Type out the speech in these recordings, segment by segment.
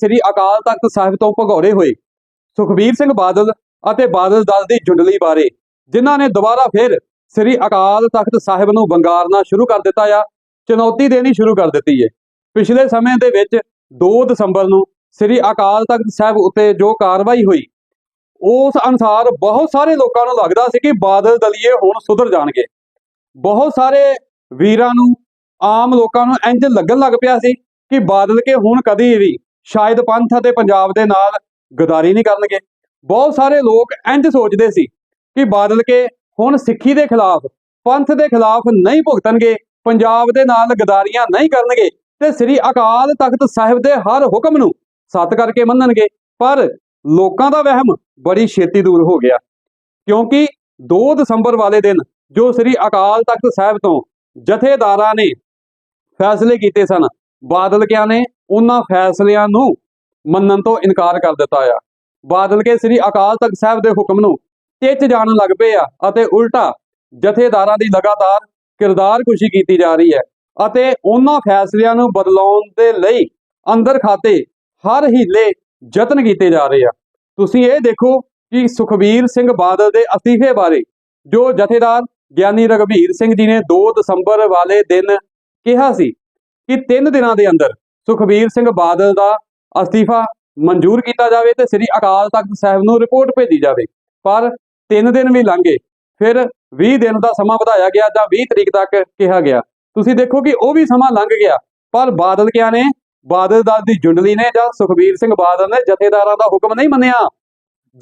ਸ੍ਰੀ ਅਕਾਲ ਤਖਤ ਸਾਹਿਬ ਤੋਂ ਭਗੌੜੇ ਹੋਏ ਸੁਖਬੀਰ ਸਿੰਘ ਬਾਦਲ ਅਤੇ ਬਾਦਲ ਦਲ ਦੀ ਜੁੰਡਲੀ ਬਾਰੇ, ਜਿਨ੍ਹਾਂ ਨੇ ਦੁਬਾਰਾ ਫਿਰ ਸ੍ਰੀ ਅਕਾਲ ਤਖਤ ਸਾਹਿਬ ਨੂੰ ਵੰਗਾਰਨਾ ਸ਼ੁਰੂ ਕਰ ਦਿੱਤਾ ਆ, ਚੁਣੌਤੀ ਦੇਣੀ ਸ਼ੁਰੂ ਕਰ ਦਿੱਤੀ ਹੈ ਪਿਛਲੇ ਸਮੇਂ ਦੇ ਵਿੱਚ 2 ਦਸੰਬਰ ਨੂੰ ਸ੍ਰੀ ਅਕਾਲ ਤਖਤ ਸਾਹਿਬ ਉੱਤੇ ਜੋ ਕਾਰਵਾਈ ਹੋਈ, ਉਸ ਅਨੁਸਾਰ ਬਹੁਤ ਸਾਰੇ ਲੋਕਾਂ ਨੂੰ ਲੱਗਦਾ ਸੀ ਕਿ ਬਾਦਲ ਦਲੀਏ ਹੁਣ ਸੁਧਰ ਜਾਣਗੇ। ਬਹੁਤ ਸਾਰੇ ਵੀਰਾਂ ਨੂੰ, ਆਮ ਲੋਕਾਂ ਨੂੰ ਇੰਜ ਲੱਗਣ ਲੱਗ ਪਿਆ ਸੀ ਕਿ ਬਾਦਲ ਕੇ ਹੁਣ ਕਦੀ ਵੀ ਸ਼ਾਇਦ ਪੰਥ ਅਤੇ ਪੰਜਾਬ ਦੇ ਨਾਲ ਗਦਾਰੀ ਨਹੀਂ ਕਰਨਗੇ। ਬਹੁਤ ਸਾਰੇ ਲੋਕ ਇੰਜ ਸੋਚਦੇ ਸੀ ਕਿ ਬਾਦਲ ਕੇ ਹੁਣ ਸਿੱਖੀ ਦੇ ਖਿਲਾਫ, ਪੰਥ ਦੇ ਖਿਲਾਫ ਨਹੀਂ ਭੁਗਤਣਗੇ, ਪੰਜਾਬ ਦੇ ਨਾਲ ਗਦਾਰੀਆਂ ਨਹੀਂ ਕਰਨਗੇ ਤੇ ਸ੍ਰੀ ਅਕਾਲ ਤਖਤ ਸਾਹਿਬ ਦੇ ਹਰ ਹੁਕਮ ਨੂੰ ਸੱਤ ਕਰਕੇ ਮੰਨਣਗੇ। ਪਰ ਲੋਕਾਂ ਦਾ ਵਹਿਮ ਬੜੀ ਛੇਤੀ ਦੂਰ ਹੋ ਗਿਆ, ਕਿਉਂਕਿ 2 ਦਸੰਬਰ ਵਾਲੇ ਦਿਨ ਜੋ ਸ੍ਰੀ ਅਕਾਲ ਤਖਤ ਸਾਹਿਬ ਤੋਂ ਜਥੇਦਾਰਾਂ ਨੇ ਫੈਸਲੇ ਕੀਤੇ ਸਨ ਬਾਦਲ ਕਿਆਂ ਨੇ? ਉਹਨਾਂ ਫੈਸਲਿਆਂ ਨੂੰ ਮੰਨਣ ਤੋਂ ਇਨਕਾਰ ਕਰ ਦਿੱਤਾ ਆ। ਬਾਦਲ ਕੇ ਸ੍ਰੀ ਅਕਾਲ ਤਖਤ ਸਾਹਿਬ ਦੇ ਹੁਕਮ ਨੂੰ ਟਿੱਚ ਜਾਣ ਲੱਗ ਪਏ ਆ ਅਤੇ ਉਲਟਾ ਜਥੇਦਾਰਾਂ ਦੀ ਲਗਾਤਾਰ ਕਿਰਦਾਰ ਕੁਸ਼ੀ ਕੀਤੀ ਜਾ ਰਹੀ ਹੈ ਅਤੇ ਉਹਨਾਂ ਫੈਸਲਿਆਂ ਨੂੰ ਬਦਲਾਉਣ ਦੇ ਲਈ ਅੰਦਰ ਖਾਤੇ ਹਰ ਹੀਲੇ ਯਤਨ ਕੀਤੇ ਜਾ ਰਹੇ ਆ। ਤੁਸੀਂ ਇਹ ਦੇਖੋ ਕਿ ਸੁਖਬੀਰ ਸਿੰਘ ਬਾਦਲ ਦੇ ਅਸਤੀਫੇ ਬਾਰੇ ਜੋ ਜਥੇਦਾਰ ਗਿਆਨੀ ਰਗਵੀਰ ਸਿੰਘ ਜੀ ਨੇ 2 ਦਸੰਬਰ ਵਾਲੇ ਦਿਨ ਕਿਹਾ ਸੀ ਕਿ 3 ਦਿਨਾਂ ਦੇ ਅੰਦਰ ਸੁਖਬੀਰ ਸਿੰਘ ਬਾਦਲ ਦਾ ਅਸਤੀਫਾ ਮਨਜ਼ੂਰ ਕੀਤਾ ਜਾਵੇ ਤੇ ਸ੍ਰੀ ਅਕਾਲ ਤਖਤ ਸਾਹਿਬ ਨੂੰ ਰਿਪੋਰਟ ਭੇਜੀ ਜਾਵੇ। ਪਰ 3 ਦਿਨ ਵੀ ਲੰਘੇ, ਫਿਰ 20 ਦਿਨ ਦਾ ਸਮਾਂ ਵਧਾਇਆ ਗਿਆ ਜਾਂ 20 ਤਰੀਕ ਤੱਕ ਕਿਹਾ ਗਿਆ। ਤੁਸੀਂ ਦੇਖੋ ਕਿ ਉਹ ਵੀ ਸਮਾਂ ਲੰਘ ਗਿਆ, ਪਰ ਬਾਦਲ ਕਿਆ ਨੇ? ਬਾਦਲ ਦਲ ਦੀ ਜੁੰਡਲੀ ਨੇ ਜਾਂ ਸੁਖਬੀਰ ਸਿੰਘ ਬਾਦਲ ਨੇ ਜਥੇਦਾਰਾਂ ਦਾ ਹੁਕਮ ਨਹੀਂ ਮੰਨਿਆ।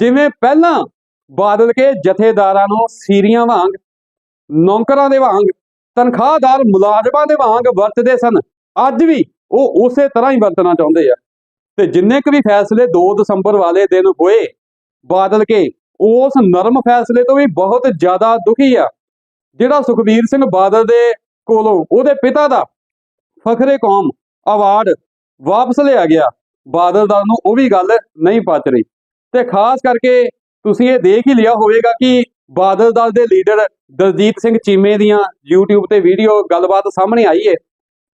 ਜਿਵੇਂ ਪਹਿਲਾਂ ਬਾਦਲ ਕੇ ਜਥੇਦਾਰਾਂ ਨੂੰ ਸੀਰੀਆਂ ਵਾਂਗ, ਨੌਕਰਾਂ ਦੇ ਵਾਂਗ, ਤਨਖਾਹਦਾਰ ਮੁਲਾਜ਼ਮਾਂ ਦੇ ਵਾਂਗ ਵਰਤਦੇ ਸਨ ਅੱਜ ਵੀ ਉਹ ਉਸੇ ਤਰ੍ਹਾਂ ਹੀ ਵਰਤਣਾ ਚਾਹੁੰਦੇ ਆ। ਤੇ ਜਿੰਨੇ ਕੁ ਵੀ ਫੈਸਲੇ 2 ਦਸੰਬਰ ਵਾਲੇ ਦਿਨ ਹੋਏ, ਬਾਦਲ ਕੇ, ਉਸ ਨਰਮ ਫੈਸਲੇ ਤੋਂ ਵੀ ਬਹੁਤ ਜ਼ਿਆਦਾ ਦੁਖੀ ਆ। ਜਿਹੜਾ ਸੁਖਬੀਰ ਸਿੰਘ ਬਾਦਲ ਦੇ ਕੋਲੋਂ ਉਹਦੇ ਪਿਤਾ ਦਾ ਫਖਰੇ ਕੌਮ ਅਵਾਰਡ ਵਾਪਸ ਲਿਆ ਗਿਆ, ਬਾਦਲ ਦਾ ਨੂੰ ਉਹ ਵੀ ਗੱਲ ਨਹੀਂ ਪਚ ਰਹੀ। ਤੇ ਖਾਸ ਕਰਕੇ ਤੁਸੀਂ ਇਹ ਦੇਖ ਹੀ ਲਿਆ ਹੋਵੇਗਾ ਕਿ ਬਾਦਲ ਦਲ ਦੇ ਲੀਡਰ ਦਲਜੀਤ ਸਿੰਘ ਚੀਮੇ ਦੀਆਂ YouTube ਤੇ ਵੀਡੀਓ ਗੱਲਬਾਤ ਸਾਹਮਣੇ ਆਈ ਹੈ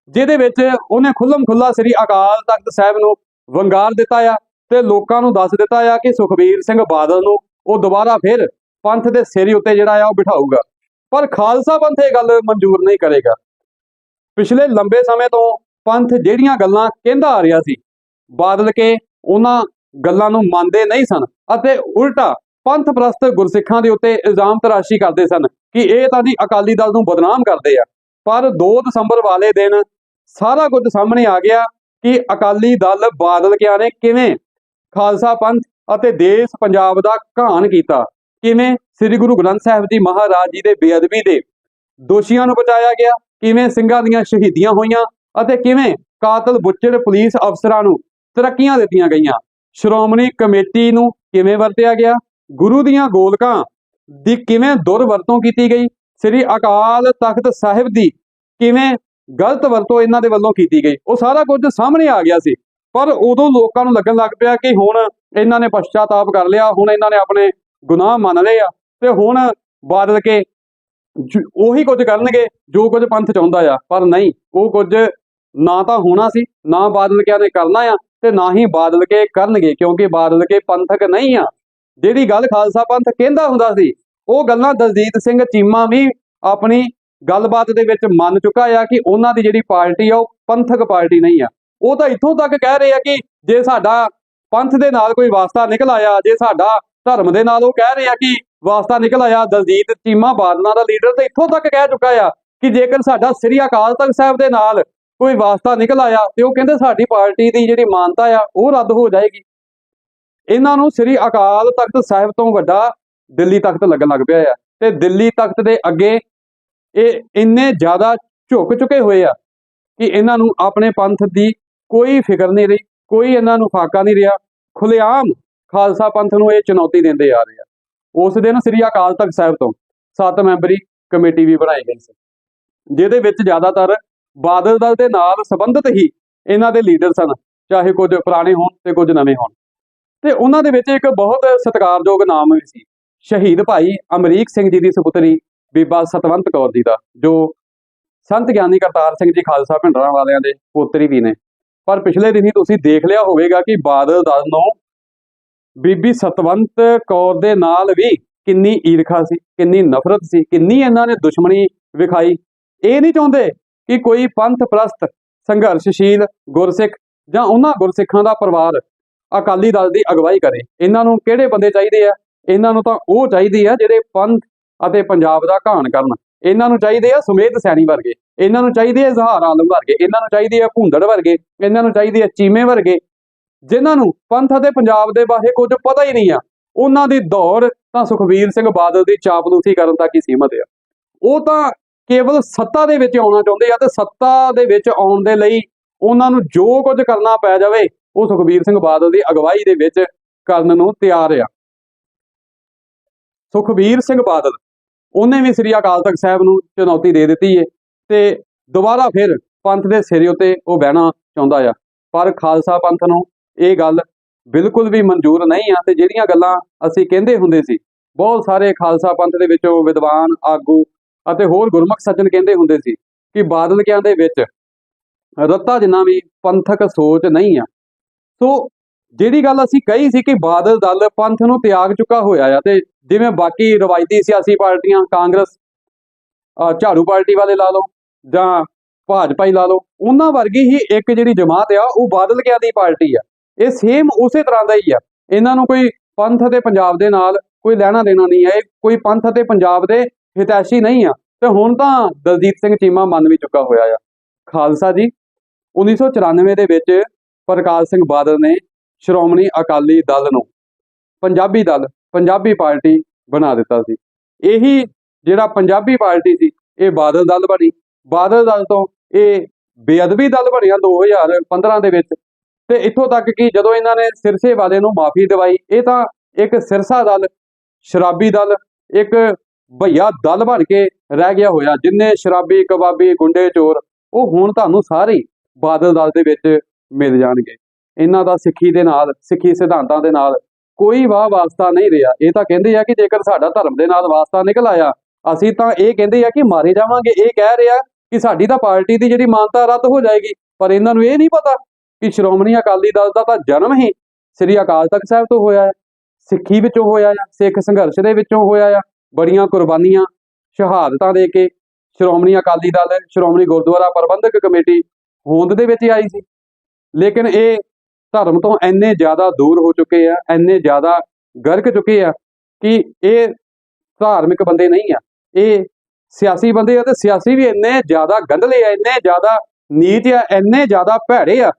ਜਿਹਦੇ ਵਿੱਚ ਉਹਨੇ ਖੁੱਲਮ ਖੁੱਲਾ ਸ੍ਰੀ ਅਕਾਲ ਤਖਤ ਸਾਹਿਬ ਨੂੰ ਵੰਗਾਰ ਦਿੱਤਾ ਆ ਤੇ ਲੋਕਾਂ ਨੂੰ ਦੱਸ ਦਿੱਤਾ ਆ ਕਿ ਸੁਖਬੀਰ ਸਿੰਘ ਬਾਦਲ ਨੂੰ ਉਹ ਦੁਬਾਰਾ ਫਿਰ ਪੰਥ ਦੇ ਸਿਰ ਉੱਤੇ ਜਿਹੜਾ ਆ ਉਹ ਬਿਠਾਊਗਾ। ਪਰ ਖਾਲਸਾ ਪੰਥ ਇਹ ਗੱਲ ਮਨਜ਼ੂਰ ਨਹੀਂ ਕਰੇਗਾ। ਪਿਛਲੇ ਲੰਬੇ ਸਮੇਂ ਤੋਂ ਪੰਥ ਜਿਹੜੀਆਂ ਗੱਲਾਂ ਕਹਿੰਦਾ ਆ ਰਿਹਾ ਸੀ, ਬਾਦਲ ਕੇ ਉਹਨਾਂ ਗੱਲਾਂ ਨੂੰ ਮੰਨਦੇ ਨਹੀਂ ਸਨ ਅਤੇ ਉਲਟਾ ਪੰਥ ਪ੍ਰਸਤ ਗੁਰਸਿੱਖਾਂ ਦੇ ਉੱਤੇ ਇਲਜ਼ਾਮ ਤਰਾਸ਼ੀ ਕਰਦੇ ਸਨ ਕਿ ਇਹ ਤਾਂ ਜੀ ਅਕਾਲੀ ਦਲ ਨੂੰ ਬਦਨਾਮ ਕਰਦੇ ਆ। ਪਰ 2 ਦਸੰਬਰ ਵਾਲੇ ਦਿਨ ਸਾਰਾ ਕੁਝ ਸਾਹਮਣੇ ਆ ਗਿਆ ਕਿ ਅਕਾਲੀ ਦਲ ਬਾਦਲ ਕਿਆਂ ਨੇ, ਕਿਵੇਂ ਖਾਲਸਾ ਪੰਥ ਅਤੇ ਦੇਸ਼ ਪੰਜਾਬ ਦਾ ਘਾਣ ਕੀਤਾ, ਕਿਵੇਂ ਸ੍ਰੀ ਗੁਰੂ ਗ੍ਰੰਥ ਸਾਹਿਬ ਜੀ ਮਹਾਰਾਜ ਜੀ ਦੇ ਬੇਅਦਬੀ ਦੇ ਦੋਸ਼ੀਆਂ ਨੂੰ ਬਚਾਇਆ ਗਿਆ, ਕਿਵੇਂ ਸਿੰਘਾਂ ਦੀਆਂ ਸ਼ਹੀਦੀਆਂ ਹੋਈਆਂ ਅਤੇ ਕਿਵੇਂ ਕਾਤਲ ਬੁੱਚੜ ਪੁਲਿਸ ਅਫਸਰਾਂ ਨੂੰ ਤਰੱਕੀਆਂ ਦਿੱਤੀਆਂ ਗਈਆਂ। ਸ਼੍ਰੋਮਣੀ ਕਮੇਟੀ ਨੂੰ ਕਿਵੇਂ ਵਰਤਿਆ ਗਿਆ? ਗੁਰੂ ਦੀਆਂ ਗੋਲਕਾਂ ਦੀ ਕਿਵੇਂ ਦੁਰਵਰਤੋਂ ਕੀਤੀ ਗਈ? ਸ੍ਰੀ ਅਕਾਲ ਤਖਤ ਸਾਹਿਬ ਦੀ ਕਿਵੇਂ ਗਲਤ ਵਰਤੋਂ ਇਹਨਾਂ ਦੇ ਵੱਲੋਂ ਕੀਤੀ ਗਈ। ਉਹ ਸਾਰਾ ਕੁਝ ਸਾਹਮਣੇ ਆ ਗਿਆ ਸੀ। ਪਰ ਉਦੋਂ ਲੋਕਾਂ ਨੂੰ ਲੱਗਣ ਲੱਗ ਪਿਆ ਕਿ ਹੁਣ ਇਹਨਾਂ ਨੇ ਪਛਤਾਤਾਪ ਕਰ ਲਿਆ, ਹੁਣ ਇਹਨਾਂ ਨੇ ਆਪਣੇ ਗੁਨਾਹ ਮੰਨ ਲਏ ਆ ਤੇ ਹੁਣ ਬਾਦਲ ਕੇ ਉਹੀ ਕੁਝ ਕਰਨਗੇ, ਜੋ ਕੁਝ ਪੰਥ ਚਾਹੁੰਦਾ ਆ। ਪਰ ਨਹੀਂ, ਉਹ ਕੁਝ ਨਾ ਤਾਂ ਹੋਣਾ ਸੀ, ਨਾ ਬਾਦਲ ਕਿਆਂ ਨੇ ਕਰਨਾ ਆ ਤੇ ਨਾ ਹੀ ਬਾਦਲ ਕੇ ਕਰਨਗੇ, ਕਿਉਂਕਿ ਬਾਦਲ ਕੇ ਪੰਥਕ ਨਹੀਂ ਆ। ਜਿਹੜੀ ਗੱਲ ਖਾਲਸਾ ਪੰਥ ਕਹਿੰਦਾ ਹੁੰਦਾ ਸੀ, ਉਹ ਗੱਲਾਂ ਦਲਜੀਤ ਸਿੰਘ ਚੀਮਾ ਵੀ ਆਪਣੀ ਗੱਲਬਾਤ ਦੇ ਵਿੱਚ ਮੰਨ ਚੁੱਕਾ ਆ ਕਿ ਉਹਨਾਂ ਦੀ ਜਿਹੜੀ ਪਾਰਟੀ ਆ ਉਹ ਪੰਥਕ ਪਾਰਟੀ ਨਹੀਂ ਆ। ਉਹ ਤਾਂ ਇੱਥੋਂ ਤੱਕ ਕਹਿ ਰਹੇ ਆ ਕਿ ਜੇ ਸਾਡਾ ਪੰਥ ਦੇ ਨਾਲ ਕੋਈ ਵਾਸਤਾ ਨਿਕਲ ਆਇਆ, ਜੇ ਸਾਡਾ ਧਰਮ ਦੇ ਨਾਲ ਉਹ ਕਹਿ ਰਹੇ ਆ ਕਿ ਵਾਸਤਾ ਨਿਕਲ ਆਇਆ, ਦਲਜੀਤ ਚੀਮਾ ਬਾਦਲਾਂ ਦਾ ਲੀਡਰ ਤਾਂ ਇੱਥੋਂ ਤੱਕ ਕਹਿ ਚੁੱਕਾ ਆ ਕਿ ਜੇਕਰ ਸਾਡਾ ਸ੍ਰੀ ਅਕਾਲ ਤਖਤ ਸਾਹਿਬ ਦੇ ਨਾਲ ਕੋਈ ਵਾਸਤਾ ਨਿਕਲ ਆਇਆ ਤੇ ਉਹ ਕਹਿੰਦੇ ਸਾਡੀ ਪਾਰਟੀ ਦੀ ਜਿਹੜੀ ਮਾਨਤਾ ਆ ਉਹ ਰੱਦ ਹੋ ਜਾਏਗੀ। ਇਹਨਾਂ ਨੂੰ ਸ੍ਰੀ ਅਕਾਲ ਤਖਤ ਸਾਹਿਬ ਤੋਂ ਵੱਡਾ ਦਿੱਲੀ ਤਖਤ ਲੱਗਣ ਲੱਗ ਪਿਆ ਆ ਤੇ ਦਿੱਲੀ ਤਖਤ ਦੇ ਅੱਗੇ ਇਹ ਇੰਨੇ ਜ਼ਿਆਦਾ ਝੁਕ ਚੁੱਕੇ ਹੋਏ ਆ ਕਿ ਇਹਨਾਂ ਨੂੰ ਆਪਣੇ ਪੰਥ ਦੀ ਕੋਈ ਫਿਕਰ ਨਹੀਂ ਰਹੀ, ਕੋਈ ਇਹਨਾਂ ਨੂੰ ਫਾਕਾ ਨਹੀਂ ਰਿਹਾ। ਖੁੱਲੇਆਮ ਖਾਲਸਾ ਪੰਥ ਨੂੰ ਇਹ ਚੁਣੌਤੀ ਦਿੰਦੇ ਆ ਰਹੇ ਆ। ਉਸ ਦਿਨ ਸ੍ਰੀ ਅਕਾਲ ਤਖਤ ਸਾਹਿਬ ਤੋਂ ਸੱਤ ਮੈਂਬਰੀ ਕਮੇਟੀ ਵੀ ਬਣਾਈ ਗਈ ਸੀ, ਜਿਹਦੇ ਵਿੱਚ ਜ਼ਿਆਦਾਤਰ ਬਾਦਲ ਦਲ ਦੇ ਨਾਲ ਸੰਬੰਧਿਤ ਹੀ ਇਹਨਾਂ ਦੇ ਲੀਡਰ ਸਨ, ਚਾਹੇ ਕੁਝ ਪੁਰਾਣੇ ਹੋਣ ਤੇ ਕੁਝ ਨਵੇਂ ਹੋਣ। ਤੇ ਉਹਨਾਂ ਦੇ ਵਿੱਚ ਇੱਕ ਬਹੁਤ ਸਤਿਕਾਰਯੋਗ ਨਾਮ ਵੀ ਸੀ, ਸ਼ਹੀਦ ਭਾਈ ਅਮਰੀਕ ਸਿੰਘ ਜੀ ਦੀ ਸੁਪੁੱਤਰੀ ਬੀਬਾ ਸਤਵੰਤ ਕੌਰ ਜੀ ਦਾ, ਜੋ ਸੰਤ ਗਿਆਨੀ ਕਰਤਾਰ ਸਿੰਘ ਜੀ ਖਾਲਸਾ ਭਿੰਡਰਾਂ ਵਾਲਿਆਂ ਦੇ ਪੋਤਰੀ ਵੀ ਨੇ। ਪਰ ਪਿਛਲੇ ਦਿਨੀ ਤੁਸੀਂ ਦੇਖ ਲਿਆ ਹੋਵੇਗਾ ਕਿ ਬਾਦਲ ਦਲ ਨੂੰ ਬੀਬੀ ਸਤਵੰਤ ਕੌਰ ਦੇ ਨਾਲ ਵੀ ਕਿੰਨੀ ਈਰਖਾ ਸੀ, ਕਿੰਨੀ ਨਫ਼ਰਤ ਸੀ, ਕਿੰਨੀ ਇਹਨਾਂ ਨੇ ਦੁਸ਼ਮਣੀ ਵਿਖਾਈ। ਇਹ ਨਹੀਂ ਚਾਹੁੰਦੇ ਕਿ ਕੋਈ ਪੰਥ ਪ੍ਰਸਤ, ਸੰਘਰਸ਼ਸ਼ੀਲ ਗੁਰਸਿੱਖ ਜਾਂ ਉਹਨਾਂ ਗੁਰਸਿੱਖਾਂ ਦਾ ਪਰਿਵਾਰ ਅਕਾਲੀ ਦਲ ਦੀ ਅਗਵਾਈ ਕਰੇ। ਇਹਨਾਂ ਨੂੰ ਕਿਹੜੇ ਬੰਦੇ ਚਾਹੀਦੇ ਆ? ਇਹਨਾਂ ਨੂੰ ਤਾਂ ਉਹ ਚਾਹੀਦੇ ਆ ਜਿਹੜੇ ਪੰਥ ਅਤੇ ਪੰਜਾਬ ਦਾ ਘਾਣ ਕਰਨ। ਇਹਨਾਂ ਨੂੰ ਚਾਹੀਦੇ ਆ ਸੁਮੇਧ ਸੈਣੀ ਵਰਗੇ, ਇਹਨਾਂ ਨੂੰ ਚਾਹੀਦੇ ਆ ਜ਼ਹਾਰ ਆਲਮ ਵਰਗੇ, ਇਹਨਾਂ ਨੂੰ ਚਾਹੀਦੇ ਆ ਭੁੰਦੜ ਵਰਗੇ, ਇਹਨਾਂ ਨੂੰ ਚਾਹੀਦੇ ਆ ਚੀਮੇ ਵਰਗੇ। ਜਿਨ੍ਹਾਂ ਨੂੰ ਪੰਥ ਅਤੇ ਪੰਜਾਬ ਦੇ ਬਾਰੇ ਕੁਝ ਪਤਾ ਹੀ ਨਹੀਂ ਆ, ਉਹਨਾਂ ਦੀ ਦੌੜ ਤਾਂ ਸੁਖਬੀਰ ਸਿੰਘ ਬਾਦਲ ਦੀ ਚਾਪਲੂਸੀ ਕਰਨ ਤੱਕ ਹੀ ਸੀਮਤ ਆ। ਉਹ ਤਾਂ ਕੇਵਲ ਸੱਤਾ ਦੇ ਵਿੱਚ ਆਉਣਾ ਚਾਹੁੰਦੇ ਆ ਤੇ ਸੱਤਾ ਦੇ ਵਿੱਚ ਆਉਣ ਦੇ ਲਈ ਉਹਨਾਂ ਨੂੰ ਜੋ ਕੁਝ ਕਰਨਾ ਪੈ ਜਾਵੇ, ਉਹ ਸੁਖਬੀਰ ਸਿੰਘ ਬਾਦਲ ਦੀ ਅਗਵਾਈ ਦੇ ਵਿੱਚ ਕਰਨ ਨੂੰ ਤਿਆਰ ਆ। ਸੁਖਬੀਰ ਸਿੰਘ ਬਾਦਲ ਉਹਨੇ ਵੀ ਸ੍ਰੀ ਅਕਾਲ ਤਖਤ ਸਾਹਿਬ ਨੂੰ ਚੁਣੌਤੀ ਦੇ ਦਿੱਤੀ ਏ ਤੇ ਦੁਬਾਰਾ ਫਿਰ ਪੰਥ ਦੇ ਸਿਰੇ ਉੱਤੇ ਉਹ ਬਹਿਣਾ ਚਾਹੁੰਦਾ ਆ। ਪਰ ਖਾਲਸਾ ਪੰਥ ਨੂੰ ਇਹ ਗੱਲ ਬਿਲਕੁਲ ਵੀ ਮਨਜ਼ੂਰ ਨਹੀਂ ਆ ਤੇ ਜਿਹੜੀਆਂ ਗੱਲਾਂ ਅਸੀਂ ਕਹਿੰਦੇ ਹੁੰਦੇ ਸੀ, ਬਹੁਤ ਸਾਰੇ ਖਾਲਸਾ ਪੰਥ ਦੇ ਵਿੱਚੋਂ ਵਿਦਵਾਨ, ਆਗੂ ਅਤੇ ਹੋਰ ਗੁਰਮੁਖ ਸੱਜਣ ਕਹਿੰਦੇ ਹੁੰਦੇ ਸੀ ਕਿ ਬਾਦਲ ਕਿਆਂ ਦੇ ਵਿੱਚ ਰੱਤਾ ਜਿੰਨਾ ਵੀ ਪੰਥਕ ਸੋਚ ਨਹੀਂ ਆ। ਸੋ ਜਿਹੜੀ ਗੱਲ ਅਸੀਂ ਕਹੀ ਸੀ ਕਿ ਬਾਦਲ ਦਲ ਪੰਥ ਨੂੰ ਤਿਆਗ ਚੁੱਕਾ ਹੋਇਆ ਆ ਤੇ ਜਿਵੇਂ ਬਾਕੀ ਰਵਾਇਤੀ ਸਿਆਸੀ ਪਾਰਟੀਆਂ, ਕਾਂਗਰਸ ਝਾੜੂ ਪਾਰਟੀ ਵਾਲੇ ਲਾ ਲਓ ਜਾਂ ਭਾਜਪਾ ਹੀ ਲਾ ਲਓ, ਉਹਨਾਂ ਵਰਗੀ ਹੀ ਇੱਕ ਜਿਹੜੀ ਜਮਾਤ ਆ, ਉਹ ਬਾਦਲ ਕਿਆਂ ਦੀ ਪਾਰਟੀ ਆ? ਇਹ ਸੇਮ ਉਸੇ ਤਰ੍ਹਾਂ ਦਾ ਹੀ ਆ। ਇਹਨਾਂ ਨੂੰ ਕੋਈ ਪੰਥ ਅਤੇ ਪੰਜਾਬ ਦੇ ਨਾਲ ਕੋਈ ਲੈਣਾ ਦੇਣਾ ਨਹੀਂ ਹੈ ਇਹ ਕੋਈ ਪੰਥ ਅਤੇ ਪੰਜਾਬ ਦੇ ਹਿਤੈਸ਼ੀ ਨਹੀਂ ਆ। ਤੇ ਹੁਣ ਤਾਂ ਦਲਜੀਤ ਸਿੰਘ ਚੀਮਾ ਮੰਨ ਵੀ ਚੁੱਕਾ ਹੋਇਆ ਆ। ਖਾਲਸਾ ਜੀ 1994 ਦੇ ਵਿੱਚ ਪ੍ਰਕਾਸ਼ ਸਿੰਘ ਬਾਦਲ ਨੇ ਸ਼੍ਰੋਮਣੀ ਅਕਾਲੀ ਦਲ ਨੂੰ, ਪੰਜਾਬੀ ਦਲ ਪੰਜਾਬੀ ਪਾਰਟੀ ਬਣਾ ਦਿੱਤਾ ਸੀ। ਇਹੀ ਜਿਹੜਾ ਪੰਜਾਬੀ ਪਾਰਟੀ ਸੀ, ਇਹ ਬਾਦਲ ਦਲ ਬਣੀ। ਬਾਦਲ ਦਲ ਤੋਂ ਇਹ ਬੇਅਦਬੀ ਦਲ ਬਣਿਆ 2015 ਦੇ ਵਿੱਚ। ਤੇ ਇੱਥੋਂ ਤੱਕ ਕਿ ਜਦੋਂ ਇਹਨਾਂ ਨੇ ਸਿਰਸੇ ਵਾਲੇ ਨੂੰ ਮਾਫੀ ਦਿਵਾਈ, ਇਹ ਤਾਂ ਇੱਕ ਸਿਰਸਾ ਦਲ, ਸ਼ਰਾਬੀ ਦਲ, ਇੱਕ ਭਈਆ ਦਲ ਬਣ ਕੇ ਰਹਿ ਗਿਆ ਹੋਇਆ, ਜਿੰਨੇ ਸ਼ਰਾਬੀ, ਕਬਾਬੀ, ਗੁੰਡੇ, ਚੋਰ, ਉਹ ਹੁਣ ਤੁਹਾਨੂੰ ਸਾਰੇ ਹੀ ਬਾਦਲ ਦਲ ਦੇ ਵਿੱਚ ਮਿਲ ਜਾਣਗੇ। ਇਹਨਾਂ ਦਾ ਸਿੱਖੀ ਦੇ ਨਾਲ, ਸਿੱਖੀ ਸਿਧਾਂਤਾਂ ਦੇ ਨਾਲ ਕੋਈ ਵਾਹ ਵਾਸਤਾ ਨਹੀਂ ਰਿਹਾ। ਇਹ ਤਾਂ ਕਹਿੰਦੇ ਆ ਕਿ ਜੇਕਰ ਸਾਡਾ ਧਰਮ ਦੇ ਨਾਲ ਵਾਸਤਾ ਨਿਕਲ ਆਇਆ, ਅਸੀਂ ਤਾਂ ਇਹ ਕਹਿੰਦੇ ਆ ਕਿ ਮਾਰੇ ਜਾਵਾਂਗੇ। ਇਹ ਕਹਿ ਰਿਹਾ ਕਿ ਸਾਡੀ ਤਾਂ ਪਾਰਟੀ ਦੀ ਜਿਹੜੀ ਮਾਨਤਾ ਰੱਦ ਹੋ ਜਾਏਗੀ। ਪਰ ਇਹਨਾਂ ਨੂੰ ਇਹ ਨਹੀਂ ਪਤਾ ਕਿ ਸ਼੍ਰੋਮਣੀ ਅਕਾਲੀ ਦਲ ਦਾ ਤਾਂ ਜਨਮ ਹੀ ਸ੍ਰੀ ਅਕਾਲ ਤਖਤ ਸਾਹਿਬ ਤੋਂ ਹੋਇਆ ਹੈ, ਸਿੱਖੀ ਵਿੱਚੋਂ ਹੋਇਆ ਆ ਸਿੱਖ ਸੰਘਰਸ਼ ਦੇ ਵਿੱਚੋਂ ਹੋਇਆ ਆ ਬੜੀਆਂ ਕੁਰਬਾਨੀਆਂ ਸ਼ਹਾਦਤਾਂ ਦੇ ਕੇ ਸ਼੍ਰੋਮਣੀ ਅਕਾਲੀ ਦਲ, ਸ਼੍ਰੋਮਣੀ ਗੁਰਦੁਆਰਾ ਪ੍ਰਬੰਧਕ ਕਮੇਟੀ ਹੋਂਦ ਦੇ ਵਿੱਚ ਆਈ ਸੀ। ਲੇਕਿਨ ਇਹ ਧਰਮ ਤੋਂ ਇੰਨੇ ਜ਼ਿਆਦਾ ਦੂਰ ਹੋ ਚੁੱਕੇ ਆ, ਇੰਨੇ ਜ਼ਿਆਦਾ ਗਰਕ ਚੁੱਕੇ ਆ ਕਿ ਇਹ ਧਾਰਮਿਕ ਬੰਦੇ ਨਹੀਂ ਆ। ਇਹ ਸਿਆਸੀ ਬੰਦੇ ਆ ਤੇ ਸਿਆਸੀ ਵੀ ਇੰਨੇ ਜ਼ਿਆਦਾ ਗੰਧਲੇ ਆ, ਇੰਨੇ ਜ਼ਿਆਦਾ ਨੀਚ ਆ, ਇੰਨੇ ਜ਼ਿਆਦਾ ਭੈੜੇ ਆ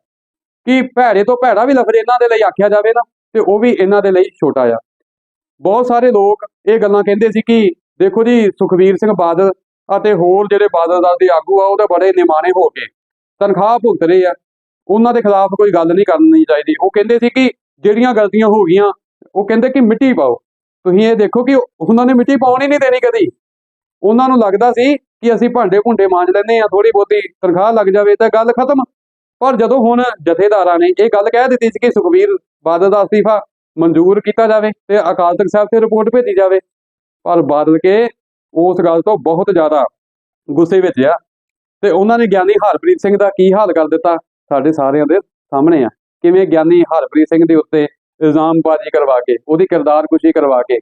ਕਿ ਭੈੜੇ ਤੋਂ ਭੈੜਾ ਵੀ ਲਫ਼ਜ਼ ਇਹਨਾਂ ਦੇ ਲਈ ਆਖਿਆ ਜਾਵੇ ਨਾ, ਤੇ ਉਹ ਵੀ ਇਹਨਾਂ ਦੇ ਲਈ ਛੋਟਾ ਆ। ਬਹੁਤ ਸਾਰੇ ਲੋਕ ਇਹ ਗੱਲਾਂ ਕਹਿੰਦੇ ਸੀ ਕਿ ਦੇਖੋ ਜੀ, ਸੁਖਵੀਰ ਸਿੰਘ ਬਾਦਲ ਅਤੇ ਹੋਰ ਜਿਹੜੇ ਬਾਦਲ ਦਲ ਦੇ ਆਗੂ ਆ, ਉਹ ਤਾਂ ਬੜੇ ਨਿਮਾਣੇ ਹੋ ਕੇ ਤਨਖਾਹ ਭੁਗਤ ਰਹੇ ਆ। ਉਹਨਾਂ ਦੇ ਖਿਲਾਫ ਕੋਈ ਗੱਲ ਨਹੀਂ ਕਰਨੀ ਚਾਹੀਦੀ। ਉਹ ਕਹਿੰਦੇ ਸੀ ਕਿ ਜਿਹੜੀਆਂ ਗਲਤੀਆਂ ਹੋ ਗਈਆਂ, ਉਹ ਕਹਿੰਦੇ ਕਿ ਮਿੱਟੀ ਪਾਓ। ਤੁਸੀਂ ਇਹ ਦੇਖੋ ਕਿ ਉਹਨਾਂ ਨੇ ਮਿੱਟੀ ਪਾਉਣ ਹੀ ਨਹੀਂ ਦੇਣੀ ਕਦੀ। ਉਹਨਾਂ ਨੂੰ ਲੱਗਦਾ ਸੀ ਕਿ ਅਸੀਂ ਭਾਂਡੇ ਭੁੰਡੇ ਮਾਂਜ ਲੈਂਦੇ ਆ ਥੋੜੀ ਬਹੁਤੀ ਤਨਖਾਹ ਲੱਗ ਜਾਵੇ ਤਾਂ ਗੱਲ ਖਤਮ। ਪਰ ਜਦੋਂ ਹੁਣ ਜਥੇਦਾਰਾਂ ਨੇ ਇਹ ਗੱਲ ਕਹਿ ਦਿੱਤੀ ਸੀ ਕਿ ਸੁਖਵੀਰ ਬਾਦਲ ਦਾ ਅਸਤੀਫਾ ਮਨਜ਼ੂਰ ਕੀਤਾ ਜਾਵੇ ਤੇ ਅਕਾਲ ਤਖਤ ਸਾਹਿਬ ਤੇ ਰਿਪੋਰਟ ਭੇਜੀ ਜਾਵੇ, ਪਰ ਬਾਦਲ ਕੇ ਉਸ ਗੱਲ ਤੋਂ ਬਹੁਤ ਜ਼ਿਆਦਾ ਗੁੱਸੇ ਵਿੱਚ ਆ। ਤੇ ਉਹਨਾਂ ਨੇ ਗਿਆਨੀ ਹਰਪ੍ਰੀਤ ਸਿੰਘ ਦਾ ਕੀ ਹਾਲ ਕਰ ਦਿੱਤਾ? ਸਾਡੇ ਸਾਰਿਆਂ ਦੇ ਸਾਹਮਣੇ ਆ। ਕਿਵੇਂ ਗਿਆਨੀ ਹਰਪ੍ਰੀਤ ਸਿੰਘ ਦੇ ਉੱਤੇ ਇਲਜ਼ਾਮਬਾਜ਼ੀ ਕਰਵਾ ਕੇ, ਉਹਦੀ ਕਿਰਦਾਰਕੁਸ਼ੀ ਕਰਵਾ ਕੇ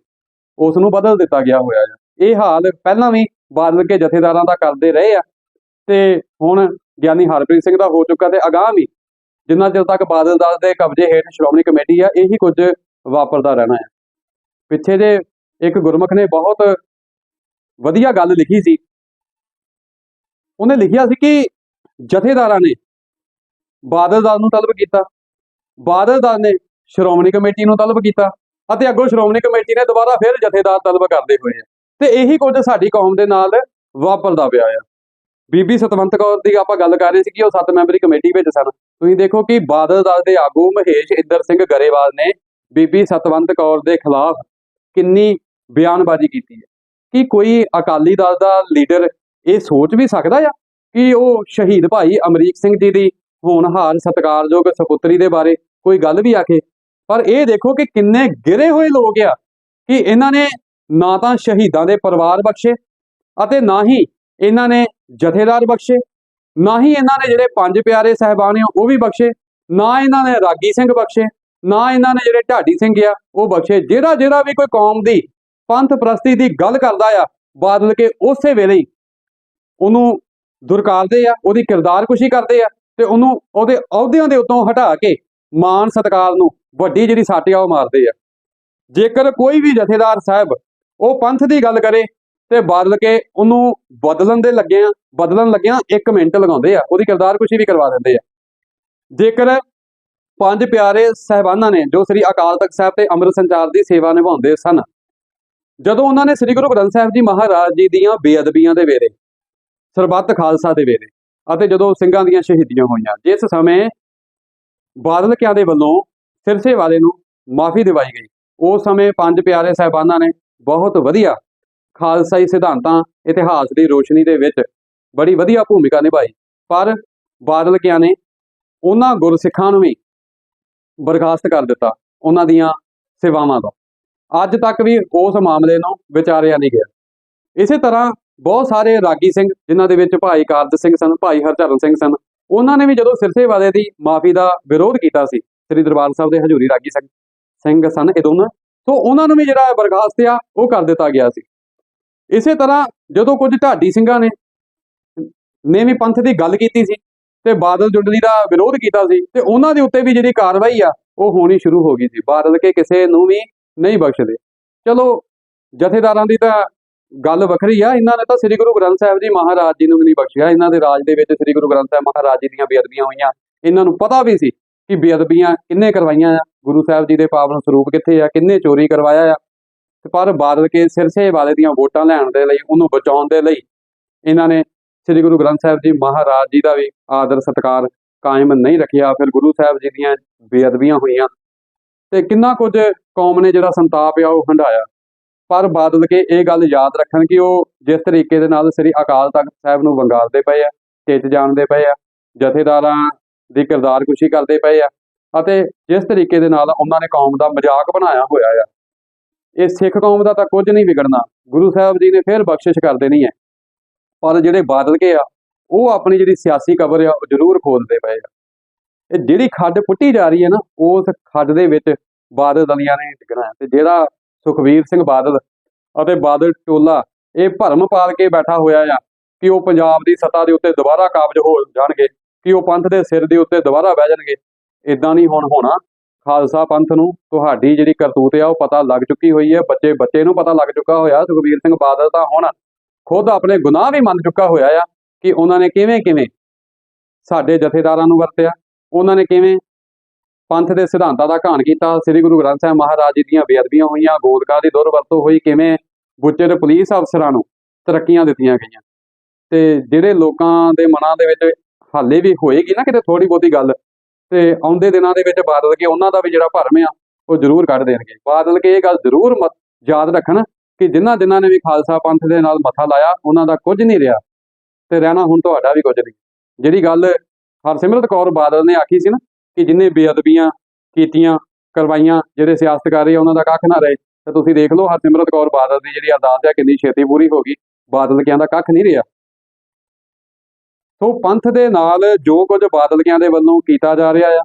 ਉਸ ਨੂੰ ਬਦਲ ਦਿੱਤਾ ਗਿਆ ਹੋਇਆ ਹੈ ਇਹ ਹਾਲ ਪਹਿਲਾਂ ਵੀ ਬਾਦਲ ਕੇ ਜਥੇਦਾਰਾਂ ਦਾ ਕਰਦੇ ਰਹੇ ਆ। ਤੇ ਹੁਣ ਗਿਆਨੀ ਹਰਪ੍ਰੀਤ ਸਿੰਘ ਦਾ ਹੋ ਚੁੱਕਾ ਤੇ ਅਗਾਂਹ ਵੀ, ਜਿੰਨਾ ਚਿਰ ਤੱਕ ਬਾਦਲ ਦਾਸ ਦੇ ਕਬਜ਼ੇ ਹੇਠ ਸ਼੍ਰੋਮਣੀ ਕਮੇਟੀ ਆ, ਇਹੀ ਕੁਝ ਵਾਪਰਦਾ ਰਹਿਣਾ ਹੈ ਪਿੱਛੇ ਜੇ ਇੱਕ ਗੁਰਮੁਖ ਨੇ ਬਹੁਤ ਵਧੀਆ ਗੱਲ ਲਿਖੀ ਸੀ, ਉਹਨੇ ਲਿਖਿਆ ਸੀ ਕਿ ਜਥੇਦਾਰਾਂ ਨੇ ਬਾਦਲ ਦਲ ਨੂੰ ਤਲਬ ਕੀਤਾ। ਬਾਦਲ ਦਲ ਨੇ ਸ਼੍ਰੋਮਣੀ ਕਮੇਟੀ ਨੂੰ ਤਲਬ ਕੀਤਾ ਅਤੇ ਅੱਗੋਂ ਸ਼੍ਰੋਮਣੀ ਕਮੇਟੀ ਨੇ ਦੁਬਾਰਾ ਫਿਰ ਜਥੇਦਾਰ ਤਲਬ ਕਰਦੇ ਹੋਏ ਆ। ਤੇ ਇਹੀ ਕੁਝ ਸਾਡੀ ਕੌਮ ਦੇ ਨਾਲ ਵਾਪਰਦਾ ਪਿਆ ਆ। ਬੀਬੀ ਸਤਵੰਤ ਕੌਰ ਦੀ ਆਪਾਂ ਗੱਲ ਕਰ ਰਹੇ ਸੀ ਕਿ ਉਹ ਸੱਤ ਮੈਂਬਰੀ ਕਮੇਟੀ ਵਿੱਚ ਸਨ। ਤੁਸੀਂ ਦੇਖੋ ਕਿ ਬਾਦਲ ਦਲ ਦੇ ਆਗੂ ਮਹੇਸ਼ ਇੰਦਰ ਸਿੰਘ ਗਰੇਵਾਲ ਨੇ ਬੀਬੀ ਸਤਵੰਤ ਕੌਰ ਦੇ ਖਿਲਾਫ ਕਿੰਨੀ ਬਿਆਨਬਾਜ਼ੀ ਕੀਤੀ ਹੈ। ਕਿ ਕੋਈ ਅਕਾਲੀ ਦਲ ਦਾ ਲੀਡਰ ਇਹ ਸੋਚ ਵੀ ਸਕਦਾ ਆ ਕਿ ਉਹ ਸ਼ਹੀਦ ਭਾਈ ਅਮਰੀਕ ਸਿੰਘ ਜੀ ਦੀ ਹੋਣਹਾਰ ਸਤਿਕਾਰਯੋਗ ਸਪੁੱਤਰੀ ਦੇ ਬਾਰੇ ਕੋਈ ਗੱਲ ਵੀ ਆਖੇ ਪਰ ਇਹ ਦੇਖੋ ਕਿ ਕਿੰਨੇ ਗਿਰੇ ਹੋਏ ਲੋਕ ਆ ਕਿ ਇਹਨਾਂ ਨੇ ਨਾ ਤਾਂ ਸ਼ਹੀਦਾਂ ਦੇ ਪਰਿਵਾਰ ਬਖਸ਼ੇ ਅਤੇ ਨਾ ਹੀ ਇਹਨਾਂ ਨੇ ਜਥੇਦਾਰ ਬਖਸ਼ੇ, ਨਾ ਹੀ ਇਹਨਾਂ ਨੇ ਜਿਹੜੇ ਪੰਜ ਪਿਆਰੇ ਸਹਿਬਾਨ ਆ ਉਹ ਵੀ ਬਖਸ਼ੇ, ਨਾ ਇਹਨਾਂ ਨੇ ਰਾਗੀ ਸਿੰਘ ਬਖਸ਼ੇ, ਨਾ ਇਹਨਾਂ ਨੇ ਜਿਹੜੇ ਢਾਡੀ ਸਿੰਘ ਆ ਉਹ ਬਖਸ਼ੇ। ਜਿਹੜਾ ਜਿਹੜਾ ਵੀ ਕੋਈ ਕੌਮ ਦੀ ਪੰਥ ਪ੍ਰਸਤੀ ਦੀ ਗੱਲ ਕਰਦਾ ਆ, ਬਾਦਲ ਕੇ ਉਸੇ ਵੇਲੇ ਹੀ ਉਹਨੂੰ ਦੁਰਕਾਰਦੇ ਆ, ਉਹਦੀ ਕਿਰਦਾਰ ਕਿਰਦਾਰਕੁਸ਼ੀ ਕਰਦੇ ਆ। ਤੇ ਉਹਨੂੰ ਉਹਦੇ ਅਹੁਦਿਆਂ ਦੇ ਉੱਤੋਂ ਹਟਾ ਕੇ ਮਾਨ ਸਤਕਾਰ ਨੂੰ ਵੱਡੀ ਜਿਹੜੀ ਸੱਟ ਆ ਉਹ ਮਾਰਦੇ ਆ। ਜੇਕਰ ਕੋਈ ਵੀ ਜਥੇਦਾਰ ਸਾਹਿਬ ਉਹ ਪੰਥ ਦੀ ਗੱਲ ਕਰੇ ਤੇ ਬਦਲ ਕੇ ਉਹਨੂੰ ਬਦਲਣ ਦੇ ਲੱਗਿਆਂ ਬਦਲਣ ਲੱਗਿਆਂ 1 ਮਿੰਟ ਲਗਾਉਂਦੇ ਆ, ਉਹਦੀ ਕਿਰਦਾਰਕੁਸ਼ੀ ਵੀ ਕਰਵਾ ਦਿੰਦੇ ਆ। ਜੇਕਰ ਪੰਜ ਪਿਆਰੇ ਸਹਿਬਾਨਾਂ ਨੇ ਜੋ ਸ੍ਰੀ ਅਕਾਲ ਤਖਤ ਸਾਹਿਬ ਤੇ ਅੰਮ੍ਰਿਤ ਸੰਚਾਰ ਦੀ ਸੇਵਾ ਨਿਭਾਉਂਦੇ ਸਨ, ਜਦੋਂ ਉਹਨਾਂ ਨੇ ਸ੍ਰੀ ਗੁਰੂ ਗ੍ਰੰਥ ਸਾਹਿਬ ਜੀ ਮਹਾਰਾਜ ਜੀ ਦੀਆਂ ਬੇਅਦਬੀਆਂ ਦੇ ਵੇਲੇ, ਸਰਬੱਤ ਖਾਲਸਾ ਦੇ ਵੇਲੇ ਅਤੇ ਜਦੋਂ ਸਿੰਘਾਂ ਦੀਆਂ ਸ਼ਹੀਦੀਆਂ ਹੋਈਆਂ, ਜਿਸ ਸਮੇਂ ਬਾਦਲ ਕਿਆਂ ਦੇ ਵੱਲੋਂ ਸਿਰਸੇ ਵਾਲੇ ਨੂੰ ਮਾਫੀ ਦਿਵਾਈ ਗਈ। ਉਸ ਸਮੇਂ ਪੰਜ ਪਿਆਰੇ ਸਹਿਬਾਨਾਂ ਨੇ ਬਹੁਤ ਵਧੀਆ ਖਾਲਸਾਈ ਸਿਧਾਂਤਾਂ, ਇਤਿਹਾਸ ਦੀ ਰੋਸ਼ਨੀ ਦੇ ਵਿੱਚ ਬੜੀ ਵਧੀਆ ਭੂਮਿਕਾ ਨਿਭਾਈ। ਪਰ ਬਾਦਲ ਕਿਆਂ ਨੇ ਉਹਨਾਂ ਗੁਰਸਿੱਖਾਂ ਨੂੰ ਵੀ ਬਰਖਾਸਤ ਕਰ ਦਿੱਤਾ, ਉਹਨਾਂ ਦੀਆਂ ਸੇਵਾਵਾਂ ਤੋਂ। ਅੱਜ ਤੱਕ ਵੀ ਉਸ ਮਾਮਲੇ ਨੂੰ ਵਿਚਾਰਿਆ ਨਹੀਂ ਗਿਆ। ਇਸੇ ਤਰ੍ਹਾਂ ਬਹੁਤ ਸਾਰੇ ਰਾਗੀ ਸਿੰਘ, ਜਿਨ੍ਹਾਂ ਦੇ ਵਿੱਚ ਭਾਈ ਕਾਰਜ ਸਿੰਘ ਸਨ, ਭਾਈ ਹਰਚਰਨ ਸਿੰਘ ਸਨ, ਉਹਨਾਂ ਨੇ ਵੀ ਜਦੋਂ ਸਿਰਸੇ ਵਾਲੇ ਦੀ ਮਾਫੀ ਦਾ ਵਿਰੋਧ ਕੀਤਾ ਸੀ, ਸ੍ਰੀ ਦਰਬਾਰ ਸਾਹਿਬ ਦੇ ਹਜੂਰੀ ਰਾਗੀ ਸਿੰਘ ਸਿੰਘ ਸਨ ਇਹ ਦੋਨਾਂ, ਸੋ ਉਹਨਾਂ ਨੂੰ ਵੀ ਜਿਹੜਾ ਬਰਖਾਸਤ ਆ, ਉਹ ਕਰ ਦਿੱਤਾ ਗਿਆ ਸੀ। ਇਸੇ ਤਰ੍ਹਾਂ ਜਦੋਂ ਕੁਝ ਢਾਡੀ ਸਿੰਘਾਂ ਨੇ ਨੇ ਪੰਥ ਦੀ ਗੱਲ ਕੀਤੀ ਸੀ ਤੇ ਬਾਦਲ ਜੁੰਡਲੀ ਦਾ ਵਿਰੋਧ ਕੀਤਾ ਸੀ ਤੇ ਉਹਨਾਂ ਦੇ ਉੱਤੇ ਵੀ ਜਿਹੜੀ ਕਾਰਵਾਈ ਆ, ਉਹ ਹੋਣੀ ਸ਼ੁਰੂ ਹੋ ਗਈ ਸੀ। ਬਾਦਲ ਕੇ ਕਿਸੇ ਨੂੰ ਵੀ ਨਹੀਂ ਬਖਸ਼ਦੇ। ਚਲੋ, ਜਥੇਦਾਰਾਂ ਦੀ ਤਾਂ ਗੱਲ ਵੱਖਰੀ ਆ। ਇਹਨਾਂ ਨੇ ਤਾਂ ਸ੍ਰੀ ਗੁਰੂ ਗ੍ਰੰਥ ਸਾਹਿਬ ਜੀ ਮਹਾਰਾਜ ਜੀ ਨੂੰ ਵੀ ਨਹੀਂ ਬਖਸ਼ਿਆ। ਇਹਨਾਂ ਦੇ ਰਾਜ ਦੇ ਵਿੱਚ ਸ੍ਰੀ ਗੁਰੂ ਗ੍ਰੰਥ ਸਾਹਿਬ ਮਹਾਰਾਜ ਜੀ ਦੀਆਂ ਬੇਅਦਬੀਆਂ ਹੋਈਆਂ। ਇਹਨਾਂ ਨੂੰ ਪਤਾ ਵੀ ਸੀ ਕਿ ਬੇਅਦਬੀਆਂ ਕਿੰਨੇ ਕਰਵਾਈਆਂ ਆ। ਗੁਰੂ ਸਾਹਿਬ ਜੀ ਦੇ ਪਾਵਨ ਸਰੂਪ ਕਿੱਥੇ ਆ, ਕਿੰਨੇ ਚੋਰੀ ਕਰਵਾਇਆ ਆ। ਤੇ ਪਰ ਬਾਦਲ ਕੇ ਸਿਰਸੇ ਵਾਲੇ ਦੀਆਂ ਵੋਟਾਂ ਲੈਣ ਦੇ ਲਈ, ਉਹਨੂੰ ਬਚਾਉਣ ਦੇ ਲਈ ਇਹਨਾਂ ਨੇ ਸ੍ਰੀ ਗੁਰੂ ਗ੍ਰੰਥ ਸਾਹਿਬ ਜੀ ਮਹਾਰਾਜ ਜੀ ਦਾ ਵੀ ਆਦਰ ਸਤਕਾਰ ਕਾਇਮ ਨਹੀਂ ਰੱਖਿਆ। ਫਿਰ ਗੁਰੂ ਸਾਹਿਬ ਜੀ ਦੀਆਂ ਬੇਅਦਬੀਆਂ ਹੋਈਆਂ। ਤੇ ਕਿੰਨਾ ਕੁਝ ਕੌਮ ਨੇ ਜਿਹੜਾ ਸੰਤਾਪ ਆ, ਉਹ ਹੰਡਾਇਆ ਪਰ ਬਾਦਲ ਕੇ ਇਹ ਗੱਲ ਯਾਦ ਰੱਖਣ ਕਿ ਉਹ ਜਿਸ ਤਰੀਕੇ ਦੇ ਨਾਲ ਸ੍ਰੀ ਅਕਾਲ ਤਖਤ ਸਾਹਿਬ ਨੂੰ ਵੰਗਾਰਦੇ ਪਏ ਆ ਟਿੱਚ ਜਾਣਦੇ ਪਏ ਆ, ਜਥੇਦਾਰਾਂ ਦੀ ਕਿਰਦਾਰ ਕਿਰਦਾਰਕੁਸ਼ੀ ਕਰਦੇ ਪਏ ਆ ਅਤੇ ਜਿਸ ਤਰੀਕੇ ਦੇ ਨਾਲ ਉਹਨਾਂ ਨੇ ਕੌਮ ਦਾ ਮਜ਼ਾਕ ਬਣਾਇਆ ਹੋਇਆ ਆ। ਇਹ ਸਿੱਖ ਕੌਮ ਦਾ ਤਾਂ ਕੁਝ ਨਹੀਂ ਵਿਗੜਨਾ, ਗੁਰੂ ਸਾਹਿਬ ਜੀ ਨੇ ਫਿਰ ਬਖਸ਼ਿਸ਼ ਕਰ ਦੇਣੀ ਹੈ। ਪਰ ਜਿਹੜੇ ਬਾਦਲ ਕੇ ਆ, ਉਹ ਆਪਣੀ ਜਿਹੜੀ ਸਿਆਸੀ ਕਬਰ ਆ, ਉਹ ਜ਼ਰੂਰ ਖੋਲਦੇ ਪਏ ਆ। ਇਹ ਜਿਹੜੀ ਖੱਡ ਪੁੱਟੀ ਜਾ ਰਹੀ ਹੈ ਨਾ, ਉਸ ਖੱਡ ਦੇ ਵਿੱਚ ਬਾਦਲ ਦਲੀਆਂ ਨੇ ਡਿੱਗਣਾ ਹੈ ਤੇ ਜਿਹੜਾ ਸੁਖਵੀਰ ਸਿੰਘ ਬਾਦਲ ਅਤੇ ਬਾਦਲ ਟੋਲਾ ਇਹ ਭਰਮ ਪਾਲ ਕੇ ਬੈਠਾ ਹੋਇਆ ਆ ਕਿ ਉਹ ਪੰਜਾਬ ਦੀ ਸੱਤਾ ਦੇ ਉੱਤੇ ਦੁਬਾਰਾ ਕਾਬਜ ਹੋ ਜਾਣਗੇ, ਕਿ ਉਹ ਪੰਥ ਦੇ ਸਿਰ ਦੇ ਉੱਤੇ ਦੁਬਾਰਾ ਬਹਿ ਜਾਣਗੇ। ਇਦਾਂ ਨਹੀਂ ਹੁਣ ਹੋਣਾ। ਖਾਲਸਾ ਪੰਥ ਨੂੰ ਤੁਹਾਡੀ ਜਿਹੜੀ ਕਰਤੂਤ ਆ, ਉਹ ਪਤਾ ਲੱਗ ਚੁੱਕੀ ਹੋਈ ਹੈ। ਬੱਚੇ ਬੱਚੇ ਨੂੰ ਪਤਾ ਲੱਗ ਚੁੱਕਾ ਹੋਇਆ। ਸੁਖਬੀਰ ਸਿੰਘ ਬਾਦਲ ਤਾਂ ਹੁਣ ਖੁਦ ਆਪਣੇ ਗੁਨਾਹ ਵੀ ਮੰਨ ਚੁੱਕਾ ਹੋਇਆ ਆ ਕਿ ਉਹਨਾਂ ਨੇ ਕਿਵੇਂ ਕਿਵੇਂ ਸਾਡੇ ਜਥੇਦਾਰਾਂ ਨੂੰ ਵਰਤਿਆ, ਉਹਨਾਂ ਨੇ ਕਿਵੇਂ ਪੰਥ ਦੇ ਸਿਧਾਂਤਾਂ ਦਾ ਘਾਣ ਕੀਤਾ। ਸ੍ਰੀ ਗੁਰੂ ਗ੍ਰੰਥ ਸਾਹਿਬ ਮਹਾਰਾਜ ਜੀ ਦੀਆਂ ਬੇਅਦਬੀਆਂ ਹੋਈਆਂ। ਗੋਦਕਾ ਦੀ ਦੁਰਵਰਤੋਂ ਹੋਈ। ਕਿਵੇਂ ਬੁੱਚੇ ਦੇ ਪੁਲਿਸ ਅਫਸਰਾਂ ਨੂੰ ਤਰੱਕੀਆਂ ਦਿੱਤੀਆਂ ਗਈਆਂ। ਤੇ ਜਿਹੜੇ ਲੋਕਾਂ ਦੇ ਮਨਾਂ ਦੇ ਵਿੱਚ ਹਾਲੇ ਵੀ ਹੋਏਗੀ ਨਾ ਕਿਤੇ ਥੋੜੀ ਬਹੁਤੀ ਗੱਲ, ਤੇ ਆਉਂਦੇ ਦਿਨਾਂ ਦੇ ਵਿੱਚ ਬਾਦਲ ਕੇ ਉਹਨਾਂ ਦਾ ਵੀ ਜਿਹੜਾ ਭਰਮ ਆ, ਉਹ ਜ਼ਰੂਰ ਕੱਢ ਦੇਣਗੇ। ਬਾਦਲ ਕੇ ਇਹ ਗੱਲ ਜ਼ਰੂਰ ਮਤ- ਯਾਦ ਰੱਖਣ ਕਿ ਜਿਨ੍ਹਾਂ ਦਿਨਾਂ ਨੇ ਵੀ ਖਾਲਸਾ ਪੰਥ ਦੇ ਨਾਲ ਮੱਥਾ ਲਾਇਆ, ਉਹਨਾਂ ਦਾ ਕੁਝ ਨਹੀਂ ਰਿਹਾ। ਤੇ ਰਹਿਣਾ ਹੁਣ ਤੁਹਾਡਾ ਵੀ ਕੁਝ ਨਹੀਂ। ਜਿਹੜੀ ਗੱਲ ਹਰਸਿਮਰਤ ਕੌਰ ਬਾਦਲ ਨੇ ਆਖੀ ਸੀ ਨਾ ਕਿ ਜਿੰਨੇ ਬੇਅਦਬੀਆਂ ਕੀਤੀਆਂ, ਕਰਵਾਈਆਂ, ਜਿਹੜੇ ਸਿਆਸਤ ਕਰ ਰਹੇ ਉਹਨਾਂ ਦਾ ਕੱਖ ਨਾ ਰਹੇ। ਤੇ ਤੁਸੀਂ ਦੇਖ ਲਓ, ਹਰਸਿਮਰਤ ਕੌਰ ਬਾਦਲ ਦੀ ਜਿਹੜੀ ਅਰਦਾਸ ਹੈ, ਕਿੰਨੀ ਛੇਤੀ ਪੂਰੀ ਹੋ ਗਈ। ਬਾਦਲ ਕਿਆਂ ਦਾ ਕੱਖ ਨਹੀਂ ਰਿਹਾ। ਸੋ ਪੰਥ ਦੇ ਨਾਲ ਜੋ ਕੁਝ ਬਾਦਲ ਕਿਆਂ ਦੇ ਵੱਲੋਂ ਕੀਤਾ ਜਾ ਰਿਹਾ ਆ,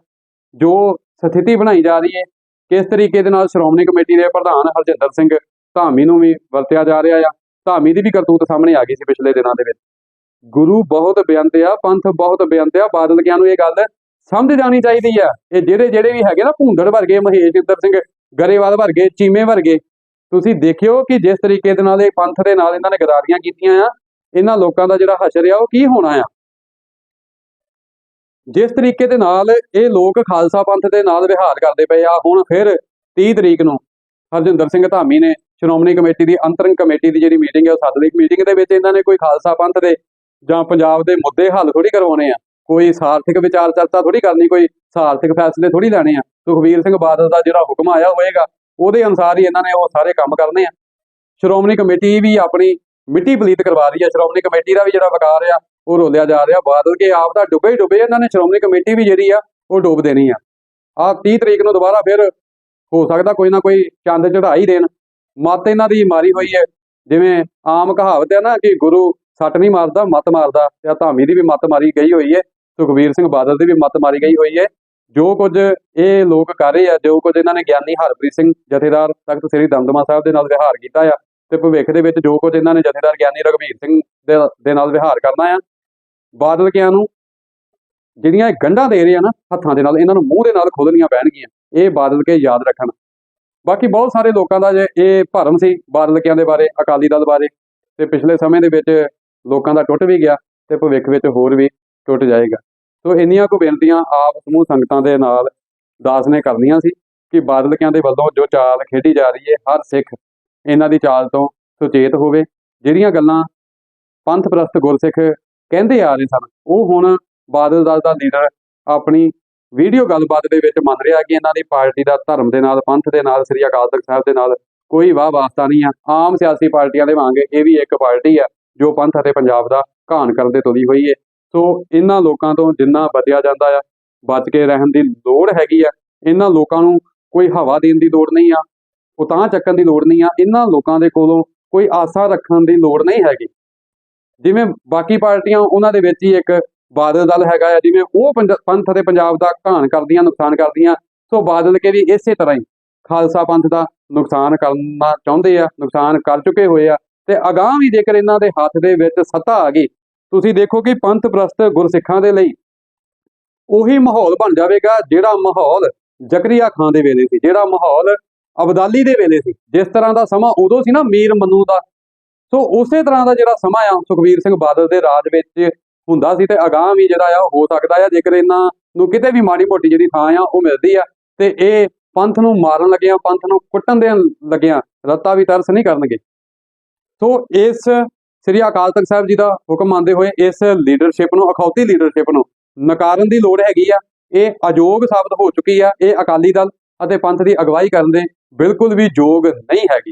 ਜੋ ਸਥਿਤੀ ਬਣਾਈ ਜਾ ਰਹੀ ਹੈ, ਕਿਸ ਤਰੀਕੇ ਦੇ ਨਾਲ ਸ਼੍ਰੋਮਣੀ ਕਮੇਟੀ ਦੇ ਪ੍ਰਧਾਨ ਹਰਜਿੰਦਰ ਸਿੰਘ ਧਾਮੀ ਨੂੰ ਵੀ ਵਰਤਿਆ ਜਾ ਰਿਹਾ ਆ, ਧਾਮੀ ਦੀ ਵੀ ਕਰਤੂਤ ਸਾਹਮਣੇ ਆ ਗਈ ਸੀ ਪਿਛਲੇ ਦਿਨਾਂ ਦੇ ਵਿੱਚ। ਗੁਰੂ ਬਹੁਤ ਬੇਅੰਤ ਆ, ਪੰਥ ਬਹੁਤ ਬੇਅੰਤ ਆ ਬਾਦਲ ਕਿਆਂ ਨੂੰ ਇਹ ਗੱਲ ਸਮਝ ਜਾਣੀ ਚਾਹੀਦੀ ਆ। ਇਹ ਜਿਹੜੇ ਜਿਹੜੇ ਵੀ ਹੈਗੇ ਨਾ ਭੂੰਦੜ ਵਰਗੇ, ਮਹੇਸ਼ ਇੰਦਰ ਸਿੰਘ ਗਰੇਵਾਲ ਵਰਗੇ, ਚੀਮੇ ਵਰਗੇ, ਤੁਸੀਂ ਦੇਖਿਓ ਕਿ ਜਿਸ ਤਰੀਕੇ ਦੇ ਨਾਲ ਇਹ ਪੰਥ ਦੇ ਨਾਲ ਇਹਨਾਂ ਨੇ ਗਦਾਰੀਆਂ ਕੀਤੀਆਂ ਆ, ਇਹਨਾਂ ਲੋਕਾਂ ਦਾ ਜਿਹੜਾ ਹਸ਼ਰ ਆ, ਉਹ ਕੀ ਹੋਣਾ ਆ? ਜਿਸ ਤਰੀਕੇ ਦੇ ਨਾਲ ਇਹ ਲੋਕ ਖਾਲਸਾ ਪੰਥ ਦੇ ਨਾਲ ਵਿਹਾਰ ਕਰਦੇ ਪਏ ਆ, ਹੁਣ ਫਿਰ 30 ਤਰੀਕ ਨੂੰ ਹਰਜਿੰਦਰ ਸਿੰਘ ਧਾਮੀ ਨੇ ਸ਼੍ਰੋਮਣੀ ਕਮੇਟੀ ਦੀ, ਅੰਤਰੰਗ ਕਮੇਟੀ ਦੀ ਜਿਹੜੀ ਮੀਟਿੰਗ ਹੈ ਉਹ ਸੱਦ ਲਈ ਮੀਟਿੰਗ ਦੇ ਵਿੱਚ ਇਹਨਾਂ ਨੇ ਕੋਈ ਖਾਲਸਾ ਪੰਥ ਦੇ ਜਾਂ ਪੰਜਾਬ ਦੇ ਮੁੱਦੇ ਹੱਲ ਥੋੜੀ ਕਰਵਾਉਣੇ ਆ। ਕੋਈ ਸਾਰਥਿਕ ਵਿਚਾਰ ਚਰਚਾ ਥੋੜੀ ਕਰਨੀ, ਕੋਈ ਸਾਰਥਿਕ ਫੈਸਲੇ ਥੋੜੀ ਲੈਣੇ ਆ। ਸੁਖਵੀਰ ਸਿੰਘ ਬਾਦਲ ਦਾ ਜਿਹੜਾ ਹੁਕਮ ਆਇਆ ਹੋਏਗਾ, ਉਹਦੇ ਅਨੁਸਾਰ ਹੀ ਇਹਨਾਂ ਨੇ ਉਹ ਸਾਰੇ ਕੰਮ ਕਰਨੇ ਆ। ਸ਼੍ਰੋਮਣੀ ਕਮੇਟੀ ਵੀ ਆਪਣੀ ਮਿੱਟੀ ਪਲੀਤ ਕਰਵਾ ਰਹੀ ਹੈ ਸ਼੍ਰੋਮਣੀ ਕਮੇਟੀ ਦਾ ਵੀ ਜਿਹੜਾ ਵਕਾਰ ਆ, ਉਹ ਰੋਲਿਆ ਜਾ ਰਿਹਾ। ਬਾਦਲ ਕੇ ਆਪ ਦਾ ਡੁੱਬੇ ਹੀ ਡੁੱਬੇ ਇਹਨਾਂ ਨੇ ਸ਼੍ਰੋਮਣੀ ਕਮੇਟੀ ਵੀ ਜਿਹੜੀ ਆ, ਉਹ ਡੁੱਬ ਦੇਣੀ ਆ। ਆ 30 ਤਰੀਕ ਨੂੰ ਦੁਬਾਰਾ ਫਿਰ ਹੋ ਸਕਦਾ ਕੋਈ ਨਾ ਕੋਈ ਚੰਦ ਚੜਾਈ ਦੇਣ। ਮੱਤ ਇਹਨਾਂ ਦੀ ਮਾਰੀ ਹੋਈ ਹੈ ਜਿਵੇਂ ਆਮ ਕਹਾਵਤ ਹੈ ਨਾ ਕਿ ਗੁਰੂ ਸੱਟ ਨਹੀਂ ਮਾਰਦਾ, ਮੱਤ ਮਾਰਦਾ ਤੇ ਧਾਮੀ ਦੀ ਵੀ ਮੱਤ ਮਾਰੀ ਗਈ ਹੋਈ ਹੈ ਸੁਖਬੀਰ ਸਿੰਘ ਬਾਦਲ ਦੀ ਵੀ ਮੱਤ ਮਾਰੀ ਗਈ ਹੋਈ ਹੈ। ਜੋ ਕੁਝ ਇਹ ਲੋਕ ਕਰ ਰਹੇ ਆ, ਜੋ ਕੁਝ ਇਹਨਾਂ ਨੇ ਗਿਆਨੀ ਹਰਪ੍ਰੀਤ ਸਿੰਘ ਜਥੇਦਾਰ ਤਖਤ ਸ੍ਰੀ ਦਮਦਮਾ ਸਾਹਿਬ ਦੇ ਨਾਲ ਵਿਹਾਰ ਕੀਤਾ ਆ ਤੇ ਭਵਿੱਖ ਦੇ ਵਿੱਚ ਜੋ ਕੁਝ ਇਹਨਾਂ ਨੇ ਜਥੇਦਾਰ ਗਿਆਨੀ ਰਘਵੀਰ ਸਿੰਘ ਦੇ ਦੇ ਨਾਲ ਵਿਹਾਰ ਕਰਨਾ ਆ, ਬਾਦਲ ਕਿਆਂ ਨੂੰ ਜਿਹੜੀਆਂ ਇਹ ਗੰਢਾਂ ਦੇ ਰਹੇ ਆ ਨਾ, ਹੱਥਾਂ ਦੇ ਨਾਲ, ਇਹਨਾਂ ਨੂੰ ਮੂੰਹ ਦੇ ਨਾਲ ਖੋਲਣੀਆਂ ਪੈਣਗੀਆਂ, ਇਹ ਬਾਦਲ ਕੇ ਯਾਦ ਰੱਖਣ। ਬਾਕੀ ਬਹੁਤ ਸਾਰੇ ਲੋਕਾਂ ਦਾ ਜੇ ਇਹ ਭਰਮ ਸੀ ਬਾਦਲ ਕਿਆਂ ਦੇ ਬਾਰੇ, ਅਕਾਲੀ ਦਲ ਬਾਰੇ, ਤੇ ਪਿਛਲੇ ਸਮੇਂ ਦੇ ਵਿੱਚ ਲੋਕਾਂ ਦਾ ਟੁੱਟ ਵੀ ਗਿਆ ਤੇ ਭਵਿੱਖ ਵਿੱਚ ਹੋਰ ਵੀ ਟੁੱਟ ਜਾਏਗਾ। ਸੋ ਇੰਨੀਆਂ ਕੁ ਬੇਨਤੀਆਂ ਆਪ ਸਮੂਹ ਸੰਗਤਾਂ ਦੇ ਨਾਲ ਦਾਸ ਨੇ ਕਰਨੀਆਂ ਸੀ ਕਿ ਬਾਦਲ ਕਿਆਂ ਦੇ ਵੱਲੋਂ ਜੋ ਚਾਲ ਖੇਡੀ ਜਾ ਰਹੀ ਹੈ, ਹਰ ਸਿੱਖ ਇਹਨਾਂ ਦੀ ਚਾਲ ਤੋਂ ਸੁਚੇਤ ਹੋਵੇ। ਜਿਹੜੀਆਂ ਗੱਲਾਂ ਪੰਥ ਪ੍ਰਸਤ ਗੁਰਸਿੱਖ ਕਹਿੰਦੇ ਆ ਰਹੇ ਸਨ, ਉਹ ਹੁਣ ਬਾਦਲ ਦਲ ਦਾ ਲੀਡਰ ਆਪਣੀ ਵੀਡੀਓ ਗੱਲਬਾਤ ਦੇ ਵਿੱਚ ਮੰਨ ਰਿਹਾ ਕਿ ਇਹਨਾਂ ਦੀ ਪਾਰਟੀ ਦਾ ਧਰਮ ਦੇ ਨਾਲ, ਪੰਥ ਦੇ ਨਾਲ, ਸ੍ਰੀ ਅਕਾਲ ਤਖਤ ਸਾਹਿਬ ਦੇ ਨਾਲ ਕੋਈ ਵਾਹ ਵਾਸਤਾ ਨਹੀਂ ਆ। ਆਮ ਸਿਆਸੀ ਪਾਰਟੀਆਂ ਦੇ ਵਾਂਗ ਇਹ ਵੀ ਇੱਕ ਪਾਰਟੀ ਆ ਜੋ ਪੰਥ ਅਤੇ ਪੰਜਾਬ ਦਾ ਘਾਣ ਕਰਨ ਦੇ ਤੁਲੀ ਹੋਈ ਹੈ। ਸੋ ਇਹਨਾਂ ਲੋਕਾਂ ਤੋਂ ਜਿੰਨਾ ਬਚਿਆ ਜਾਂਦਾ ਆ, ਬਚ ਕੇ ਰਹਿਣ ਦੀ ਲੋੜ ਹੈਗੀ ਆ, ਇਹਨਾਂ ਲੋਕਾਂ ਨੂੰ ਕੋਈ ਹਵਾ ਦੇਣ ਦੀ ਲੋੜ ਨਹੀਂ ਆ ਉਤਾਂ ਚੱਕਣ ਦੀ ਲੋੜ ਨਹੀਂ ਆ, ਇਹਨਾਂ ਲੋਕਾਂ ਦੇ ਕੋਲੋਂ ਕੋਈ ਆਸਾ ਰੱਖਣ ਦੀ ਲੋੜ ਨਹੀਂ ਹੈਗੀ। ਜਿਵੇਂ ਬਾਕੀ ਪਾਰਟੀਆਂ ਉਹਨਾਂ ਦੇ ਵਿੱਚ ਹੀ ਇੱਕ ਬਾਦਲ ਦਲ ਹੈਗਾ ਆ, ਜਿਵੇਂ ਉਹ ਪੰਜ- ਪੰਥ ਅਤੇ ਪੰਜਾਬ ਦਾ ਘਾਣ ਕਰਦੀਆਂ, ਨੁਕਸਾਨ ਕਰਦੀਆਂ, ਸੋ ਬਾਦਲ ਕੇ ਵੀ ਇਸੇ ਤਰ੍ਹਾਂ ਹੀ ਖਾਲਸਾ ਪੰਥ ਦਾ ਨੁਕਸਾਨ ਕਰਨਾ ਚਾਹੁੰਦੇ ਆ, ਨੁਕਸਾਨ ਕਰ ਚੁੱਕੇ ਹੋਏ ਆ, ਤੇ ਅਗਾਂਹ ਵੀ ਜੇਕਰ ਇਹਨਾਂ ਦੇ ਹੱਥ ਦੇ ਵਿੱਚ ਸੱਤਾ ਆ ਗਈ ਤੁਸੀਂ ਦੇਖੋ ਕਿ ਪੰਥ ਪ੍ਰਸਤ ਗੁਰਸਿੱਖਾਂ ਦੇ ਲਈ ਉਹੀ ਮਾਹੌਲ ਬਣ ਜਾਵੇਗਾ ਜਿਹੜਾ ਮਾਹੌਲ ਜ਼ਕਰੀਆ ਖਾਨ ਦੇ ਵੇਲੇ ਸੀ, ਜਿਹੜਾ ਮਾਹੌਲ ਅਬਦਾਲੀ ਦੇ ਵੇਲੇ ਸੀ। ਜਿਸ ਤਰ੍ਹਾਂ ਦਾ ਸਮਾਂ ਉਦੋਂ ਸੀ ਨਾ ਮੀਰ ਮੰਨੂ ਦਾ। ਸੋ ਉਸੇ ਤਰ੍ਹਾਂ ਦਾ ਜਿਹੜਾ ਸਮਾਂ ਆ, ਸੁਖਬੀਰ ਸਿੰਘ ਬਾਦਲ ਦੇ ਰਾਜ ਵਿੱਚ ਹੁੰਦਾ ਸੀ ਤੇ ਅਗਾਂਹ ਵੀ ਜਿਹੜਾ ਆ ਹੋ ਸਕਦਾ ਆ। ਜੇਕਰ ਇਹਨਾਂ ਨੂੰ ਕਿਤੇ ਵੀ ਮਾੜੀ ਮੋਟੀ ਜਿਹੜੀ ਥਾਂ ਆ, ਉਹ ਮਿਲਦੀ ਆ, ਤੇ ਇਹ ਪੰਥ ਨੂੰ ਮਾਰਨ ਲੱਗਿਆ, ਪੰਥ ਨੂੰ ਕੁੱਟਣ ਦੇਣ ਲੱਗਿਆ, ਰੱਤਾ ਵੀ ਤਰਸ ਨਹੀਂ ਕਰਨਗੇ। ਸੋ ਇਸ ਸ੍ਰੀ ਅਕਾਲ ਤਖਤ ਸਾਹਿਬ ਜੀ ਦਾ ਹੁਕਮ ਮੰਨਦੇ ਹੋਏ ਇਸ ਲੀਡਰਸ਼ਿਪ ਨੂੰ, ਅਖੌਤੀ ਲੀਡਰਸ਼ਿਪ ਨੂੰ ਨਕਾਰਨ ਦੀ ਲੋੜ ਹੈਗੀ ਆ। ਇਹ ਅਯੋਗ ਸਾਬਤ ਹੋ ਚੁੱਕੀ ਆ, ਇਹ ਅਕਾਲੀ ਦਲ ਅਤੇ ਪੰਥ ਦੀ ਅਗਵਾਈ ਕਰਨ ਦੇ ਬਿਲਕੁਲ ਵੀ ਯੋਗ ਨਹੀਂ ਹੈਗੀ।